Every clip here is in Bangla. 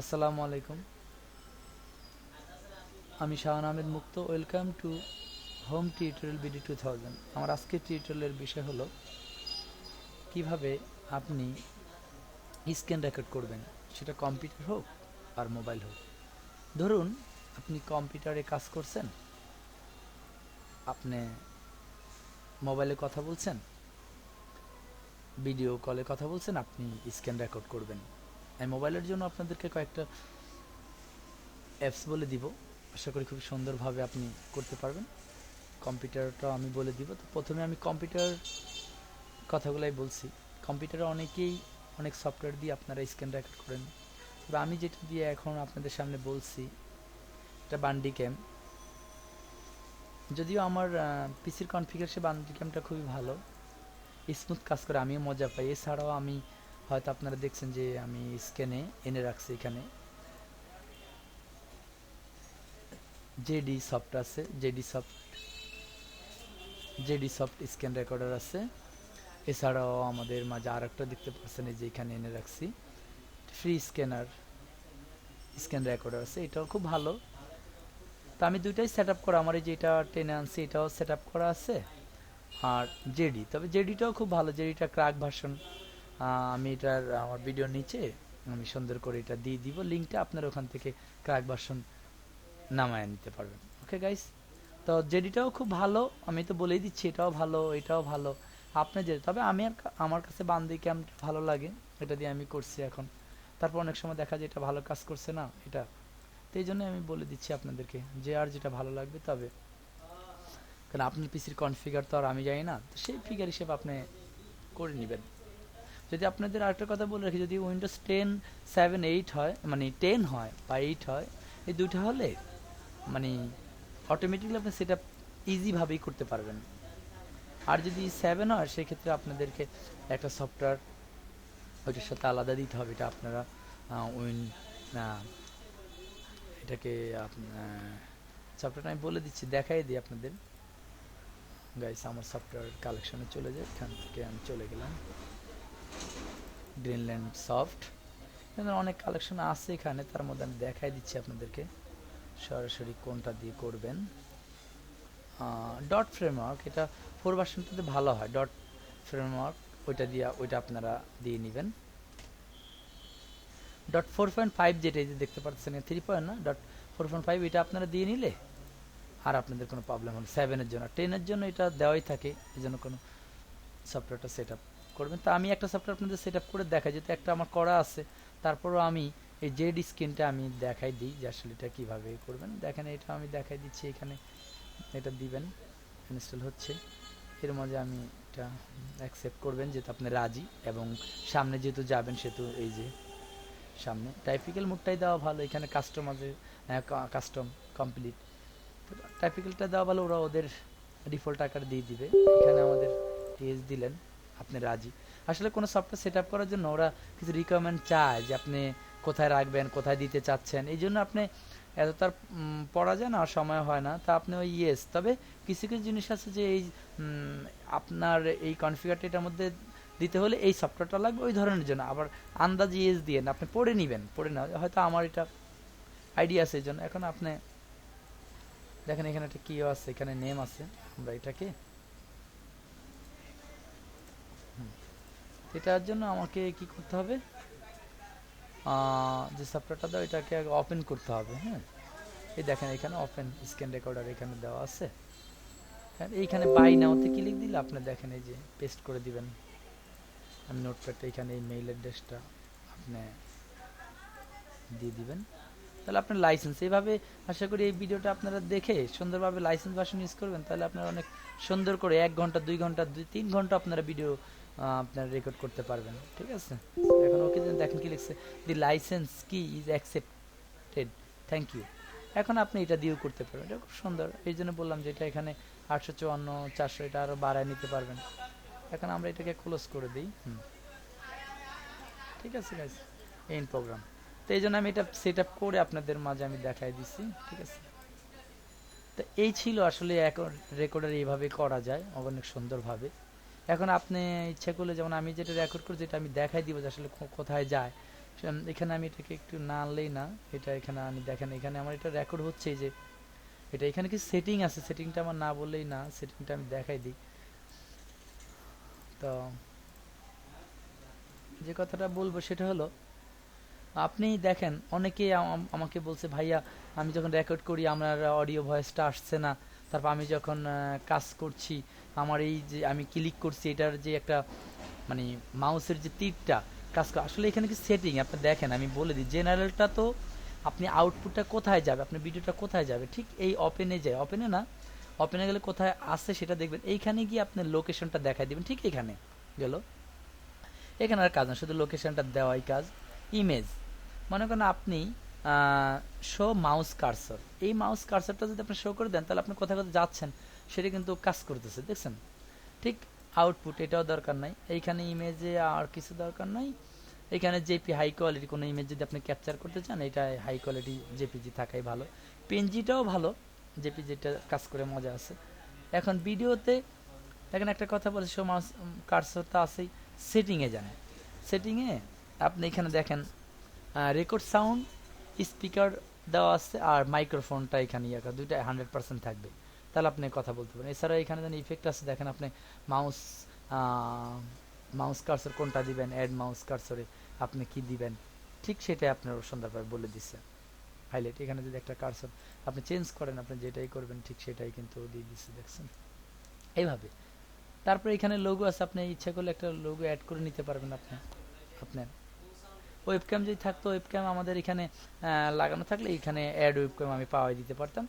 আসসালামু আলাইকুম। আমি Shahan Ahmed Mukta. Welcome to home tutorial BD two thousand. আমার আজকের টিউটোরিয়ালের বিষয় হলো, কীভাবে আপনি স্ক্যান রেকর্ড করবেন। সেটা কম্পিউটার হোক আর মোবাইল হোক। ধরুন, আপনি কম্পিউটারে কাজ করছেন। আপনি মোবাইলে কথা বলছেন। ভিডিও কলে কথা বলছেন, আপনি স্ক্যান রেকর্ড করবেন। আমি মোবাইলের জন্য আপনাদেরকে কয়েকটা অ্যাপস বলে দিব। আশা করি খুব সুন্দরভাবে আপনি করতে পারবেন। কম্পিউটারটা আমি বলে দিব। তো প্রথমে আমি কম্পিউটার কথাগুলাই বলছি। কম্পিউটারে অনেকেই অনেক সফটওয়্যার দিয়ে আপনারা স্ক্যান রেকর্ড করেন। তবে আমি যেটা দিয়ে এখন আপনাদের সামনে বলছি, এটা বান্ডি ক্যাম যদিও আমার পিসির কনফিগারেশন বান্ডি ক্যামটা খুবই ভালো। স্মুথ কাজ করে, আমিও মজা পাই। এছাড়াও আমি হয়তো আপনারা দেখছেন যে আমি স্ক্যানে এনে রাখছি এখানে। জেডি সফট আছে JD soft JD soft scan recorder আছে। এছাড়াও আমাদের মাঝে আর একটা দেখতে পাচ্ছেন, এই যে এখানে এনে রাখছি। ফ্রি স্ক্যানার স্ক্যান রেকর্ডার আছে, এটাও খুব ভালো। তো আমি দুইটাই সেট আপ করা, আমার এই যেটা টেনে আনছি, এটাও সেট আপ করা আছে। আর জেডি তবে জেডিটাও খুব ভালো জেডিটা ক্রাক ভার্সন আমি এটার, আমার ভিডিওর নিচে আমি সুন্দর করে এটা দিয়ে দিব। লিঙ্কটা আপনারা ওখান থেকে ক্রাক ভার্সন নামায় নিতে পারবেন। ওকে গাইস তো জেডিটাও খুব ভালো, আমি তো বলেই দিচ্ছি, এটাও ভালো এটাও ভালো। আপনি যে, তবে আমি আমার কাছে বান্দি ক্যাম্প ভালো লাগে, এটা দিয়ে আমি করছি এখন। তারপর অনেক সময় দেখা যায় এটা ভালো কাজ করছে না, এটা। তো এই জন্য আমি বলে দিচ্ছি আপনাদেরকে যে, আর যেটা ভালো লাগবে তবে। কারণ আপনার পিসির কনফিগার তো আর আমি জানি না, তো সেই ফিগার হিসেবে আপনি করে নেবেন। যদি আপনাদের আরেকটা কথা বলে রাখি, যদি উইন্ডোজ টেন সেভেন এইট হয় মানে টেন হয় বা এইট হয়, এই দুইটা হলে মানে অটোমেটিকলি আপনি সেটা ইজিভাবেই করতে পারবেন। আর যদি সেভেন হয়, সেক্ষেত্রে আপনাদেরকে একটা সফটওয়্যার ওইটার সাথে আলাদা দিতে হবে। এটা আপনারা উইন এটাকে সফটওয়্যারটা আমি বলে দিচ্ছি, দেখাই দিই আপনাদের। গাইস আমার সফটওয়্যার কালেকশনে চলে যায়, এখান থেকে আমি চলে গেলাম। গ্রিনল্যান্ড সফট অনেক কালেকশন আছে এখানে, তার মধ্যে আমি দেখাই দিচ্ছি আপনাদেরকে। সরাসরি কোনটা দিয়ে করবেন। ডট ফ্রেমওয়ার্ক এটা ফোর ভার্সনটাতে ভালো হয়। ডট ফ্রেমওয়ার্ক ওইটা দিয়ে, ওইটা আপনারা দিয়ে নেবেন। ডট ফোর পয়েন্ট ফাইভ যেটা যে দেখতে পাচ্ছেন থ্রি পয়েন্ট না ডট ফোর পয়েন্ট ফাইভ এটা আপনারা দিয়ে নিলে আর আপনাদের কোনো প্রবলেম হবে সেভেনের জন্য টেনের জন্য এটা দেওয়াই থাকে, এই জন্য কোনো সফটওয়্যারটা সেট আপ করবেন। তা আমি একটা সফটওয়্যার আপনাদের সেট করে দেখাই, যেহেতু একটা আমার করা আছে। তারপরও আমি এই জেড স্ক্রিনটা আমি দেখাই দিই যে আসলে এটা কীভাবে করবেন। দেখেন, এটা আমি দেখাই দিচ্ছি এখানে। এটা দিবেন ইনস্টল হচ্ছে। এর মাঝে আমি এটা অ্যাকসেপ্ট করবেন, যেহেতু আপনি রাজি। এবং সামনে যেহেতু যাবেন, সেহেতু এই যে সামনে। টাইপিক্যাল মুডটাই দেওয়া ভালো, এখানে কাস্টম আছে কাস্টম কমপ্লিট টাইপিক্যালটা দেওয়া ভালো, ওরা ওদের ডিফল্ট আকার দিয়ে দিবে। এখানে আমাদের টেজ দিলেন। আপনি রাজি। আসলে কোনো সফটওয়্যার সেট আপ করার জন্য ওরা কিছু রিকোয়ারমেন্ট চায় যে আপনি কোথায় রাখবেন, কোথায় দিতে চাচ্ছেন। এই জন্য আপনি এত তার পড়া যায় না সময় হয় না। তা আপনি ওই ইয়েস। তবে কিছু কিছু জিনিস আছে যে এই আপনার এই কনফিগারটা এটার মধ্যে দিতে হলে এই সফটওয়্যারটা লাগবে ওই ধরনের জন্য। আবার আন্দাজ ইয়েস দিয়ে আপনি পড়ে নেবেন, পড়ে নেওয়া। হয়তো আমার এটা আইডিয়া আছে এই জন্য। এখন আপনি, দেখেন এখানে একটা কি আছে, এখানে নেম আছে। আমরা এটাকে এটার জন্য আমাকে কি করতে হবে? যে সফটওয়্যারটা দাও, এটাকে আগে ওপেন করতে হবে হ্যাঁ? এই দেখেন, এখানে ওপেন স্ক্যান রেকর্ডার এখানে দেওয়া আছে। হ্যাঁ এইখানে বাই নাওতে ক্লিক দিলে আপনি দেখেন, এই যে পেস্ট করে দিবেন। আমি নোটপ্যাডটা এখানে, এই মেইল অ্যাড্রেসটা আপনি দিয়ে দিবেন। তাহলে আপনার লাইসেন্স এইভাবে আশা করি এই ভিডিওটা আপনারা দেখে সুন্দরভাবে লাইসেন্স ভার্সন ইউজ করবেন। তাহলে আপনারা অনেক সুন্দর করে এক ঘণ্টা, দুই ঘণ্টা, দুই, তিন ঘণ্টা আপনারা ভিডিও আপনার রেকর্ড করতে পারবেন। ঠিক আছে? এখন ওকে দেখেন কি লিখছে the license key is accepted thank you এখন আপনি এটা দিয়েও করতে পারবেন। এটা খুব সুন্দর। এই জন্য বললাম যে এটা এখানে আটশো চুয়ান্ন, চারশো, এটা আরও বাড়ায় নিতে পারবেন। এখন আমরা এটাকে ক্লোজ করে দিই। হুম। ঠিক আছে গাইজ ইন প্রোগ্রাম তো এই জন্য আমি এটা সেট আপ করে আপনাদের মাঝে আমি দেখাই দিচ্ছি ঠিক আছে? তো এই ছিল আসলে রেকর্ডার এইভাবে করা যায়, অনেক সুন্দরভাবে। এখন আপনি ইচ্ছা করলে যেমন আমি যেটা রেকর্ড করছি এটা আমি দেখাই দিব যে আসলে কোথায় যায়। এখানে আমি এটাকে একটু না আনলেই না, এটা এখানে আমি দেখেন, এখানে আমার এটা রেকর্ড হচ্ছে যে, এটা এখানে কি সেটিং আছে? সেটিংটা আমার না বললেই না সেটিংটা আমি দেখাই দিই। তো, যে কথাটা বলব সেটা হলো, আপনি দেখেন, অনেকেই আমাকে বলছে, ভাইয়া, আমি যখন রেকর্ড করি, আমার অডিও ভয়েসটা আসছে না। তারপর আমি যখন কাজ করছি, আমার এই যে আমি ক্লিক করছি, এটার যে একটা মানে মাউসের যে তীরটা, কাজ করে আসলে এখানে কি সেটিং আপনি দেখেন, আমি বলে দিই জেনারেলটা তো আপনি আউটপুটটা কোথায় যাবে? আপনার ভিডিওটা কোথায় যাবে? ঠিক এই ওপেনে যায়। ওপেনে না ওপেনে গেলে কোথায় আসছে সেটা দেখবেন। এইখানে গিয়ে আপনার লোকেশনটা দেখাই দিবেন। ঠিক এখানে গেল। এখানে আর কাজ না, শুধু লোকেশনটা দেওয়াই কাজ। ইমেজ মনে করেন আপনি শো মাউস কার্সর এই মাউস কার্সরটা যদি আপনি শো করে দেন, তাহলে আপনি কোথায় কোথায় যাচ্ছেন, সেটা কিন্তু কাজ করতেছে, দেখছেন? ঠিক আউটপুট এটাও দরকার নাই। এইখানে ইমেজে আর কিছু দরকার নাই। এখানে জেপি হাই কোয়ালিটি কোনো ইমেজ যদি আপনি ক্যাপচার করতে চান, এটা হাই কোয়ালিটি জেপিজি থাকাই ভালো। পেনজিটাও ভালো জেপিজিটা কাজ করে মজা আছে। এখন ভিডিওতে দেখেন একটা কথা বলছি শো মাউস তো আছেই সেটিংয়ে জানে সেটিংয়ে আপনি এখানে দেখেন রেকর্ড সাউন্ড স্পিকার দেওয়া আছে আর মাইক্রোফোনটা এখানে ইয়ে দুইটা হান্ড্রেড পার্সেন্ট থাকবে। তাহলে আপনি কথা বলতে পারেন। এছাড়া এখানে যেন ইফেক্ট আছে, দেখেন আপনি মাউস মাউস কার্সর কোনটা দিবেন অ্যাড মাউস কার্সরে আপনি কি দিবেন? ঠিক সেটাই আপনার সুন্দরভাবে বলে দিচ্ছে হাইলাইট এখানে যদি একটা কার্সর আপনি চেঞ্জ করেন, আপনি যেটাই করবেন, ঠিক সেটাই কিন্তু দিয়ে দিচ্ছে দেখছেন? এইভাবে। তারপরে এখানে লোগো আছে, আপনি ইচ্ছা করলে একটা লোগো অ্যাড করে নিতে পারবেন আপনি, আপনার। ওয়েবক্যাম যদি থাকতো ওয়েবক্যাম আমাদের এখানে লাগানো থাকলে এখানে অ্যাড ওয়েবক্যাম আমি পাওয়াই দিতে পারতাম।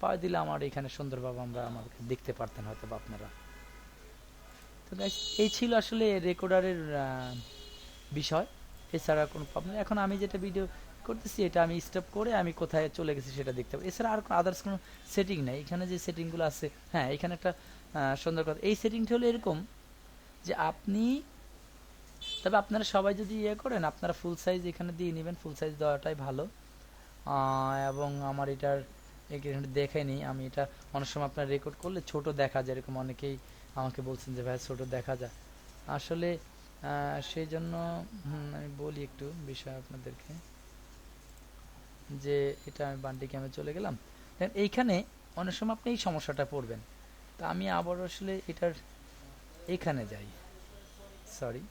পাওয়াই দিলে আমার এখানে সুন্দরভাবে আমরা আমাকে দেখতে পারতেন হয়তো বা আপনারা। তো এই ছিল আসলে রেকর্ডারের বিষয়। এছাড়া কোনো প্রবলেম এখন আমি যেটা ভিডিও করতেছি, এটা আমি স্টপ করে আমি কোথায় চলে গেছি সেটা দেখতে পাবো। এছাড়া আর কোনো আদার্স কোনো সেটিং নেই। এখানে যে সেটিংগুলো আছে হ্যাঁ এখানে একটা সুন্দর কথা। এই সেটিংটা হলো এরকম যে আপনি তবে আপনারা সবাই যদি ইয়ে করেন, আপনারা ফুল সাইজ এখানে দিয়ে নেবেন ফুল সাইজ দেওয়াটাই ভালো। এবং আমার এটার দেখে নিই। আমি এটা অনেক সময় আপনার রেকর্ড করলে ছোট দেখা যায়, এরকম অনেকেই আমাকে বলছেন যে, ভাই, ছোট দেখা যায় আসলে সেই জন্য আমি বলি একটু বিষয় আপনাদেরকে। যে, এটা আমি বান্ডি ক্যামে চলে গেলাম। এইখানে অনেক সময় আপনি এই সমস্যাটা পড়বেন। তা আমি আবার আসলে এটার এখানে যাই। সরি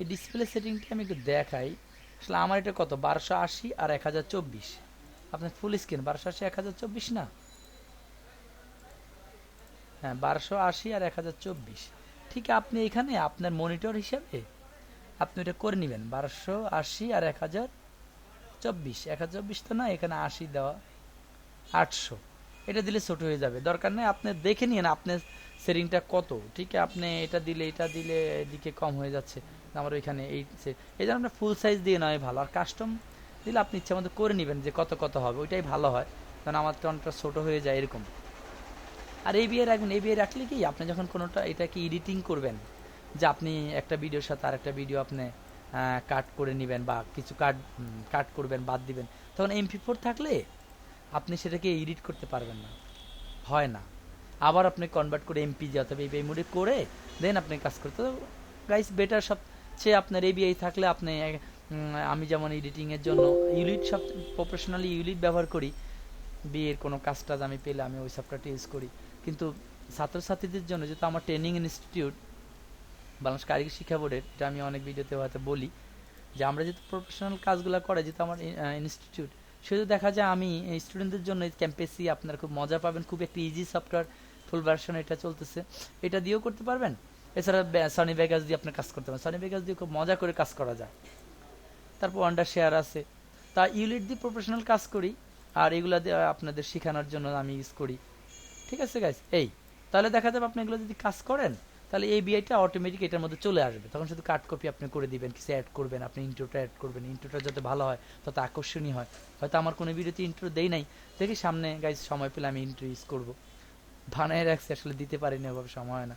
এই ডিসপ্লে সেটিংটা আমি একটু দেখাই। আসলে আমার এটা কত? বারোশো আশি আর এক হাজার চব্বিশ। আপনার ফুল স্ক্রিন বারোশো আশি, এক হাজার চব্বিশ না? হ্যাঁ বারোশো আশি আর এক হাজার চব্বিশ। ঠিক আপনি এখানে আপনার মনিটর হিসাবে আপনি এটা করে নেবেন। বারোশো আশি আর এক হাজার চব্বিশ। এক হাজার চব্বিশ তো না, এখানে আশি দেওয়া আটশো। এটা দিলে ছোট হয়ে যাবে। দরকার নেই, আপনি দেখে নিন আপনার সেটিংটা কত? ঠিক, আপনি এটা দিলে এটা দিলে এদিকে কম হয়ে যাচ্ছে। আমার ওইখানে এই এই জন্য আপনার ফুল সাইজ দিয়ে নয় ভালো। আর কাস্টম দিলে আপনি ইচ্ছা মতো করে নেবেন যে কত কত হবে, ওইটাই ভালো হয়। কারণ আমার তো অনেকটা ছোট হয়ে যায় এরকম। আর এই বিয়ে রাখবেন, এই বিয়ে রাখলে কি আপনি যখন কোনোটা এটাকে এডিটিং করবেন, যে আপনি একটা ভিডিওর সাথে আর একটা ভিডিও আপনি কাট করে নেবেন বা কিছু কাট কাট করবেন, বাদ দিবেন, তখন এমপি ফোর থাকলে আপনি সেটাকে এডিট করতে পারবেন না। হয় না। আবার আপনি কনভার্ট করে এমপিজি অথবা এই মোডে করে দেন আপনি কাজ করতে গাইস বেটার সবচেয়ে আপনার এবিআই থাকলে আপনি আমি যেমন এডিটিংয়ের জন্য ইউলিট সব প্রফেশনালি ইউলিট ব্যবহার করি বিয়ের কোনো কাজ টাজ আমি পেলে আমি ওই সফটওয়্যারটা ইউজ করি। কিন্তু ছাত্রছাত্রীদের জন্য যেহেতু আমার ট্রেনিং ইনস্টিটিউট বাংলাদেশ কারিগরি শিক্ষা বোর্ডের, এটা আমি অনেক ভিডিওতে হয়তো বলি, যে আমরা যেহেতু প্রফেশনাল কাজগুলো করে যেহেতু আমার ইনস্টিটিউট সেহেতু দেখা যায় আমি স্টুডেন্টদের জন্য ক্যাম্পেসি আপনারা খুব মজা পাবেন, খুব একটা ইজি সফটওয়্যার ফুল ভার্সন এটা চলতেছে। এটা দিয়েও করতে পারবেন? এছাড়া সনি ভেগাস দিয়ে আপনি কাজ করতে পারেন। সনি ভেগাস দিয়ে খুব মজা করে কাজ করা যায়। তারপর আন্ডার শেয়ার আছে। তা ইউলিট দিয়ে প্রফেশনাল কাজ করি, আর এগুলা দিয়ে আপনাদের শেখানোর জন্য আমি ইউজ করি। ঠিক আছে গাইস এই, তাহলে দেখা যাবে আপনি এগুলো যদি কাজ করেন, তাহলে এই বিআইটা অটোমেটিক এটার মধ্যে চলে আসবে। তখন শুধু কাট কপি আপনি করে দিবেন, কিছু অ্যাড করবেন, আপনি ইন্ট্রোটা অ্যাড করবেন। ইন্ট্রোটা যাতে ভালো হয়, তত আকর্ষণীয় হয়। হয়তো আমার কোনো ভিডিওতে ইন্ট্রো দেই নাই। দেখি সামনে গাইজ সময় পেলে আমি ইন্ট্রো ইউজ করব। বানায় রাখছি, আসলে দিতে পারিনি, ওভাবে সময় হয় না।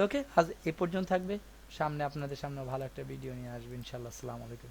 তো ওকে আজ এ পর্যন্ত থাকবে। সামনে, আপনাদের সামনে ভালো একটা ভিডিও নিয়ে আসবে, ইনশাল্লাহ। আসসালামু আলাইকুম।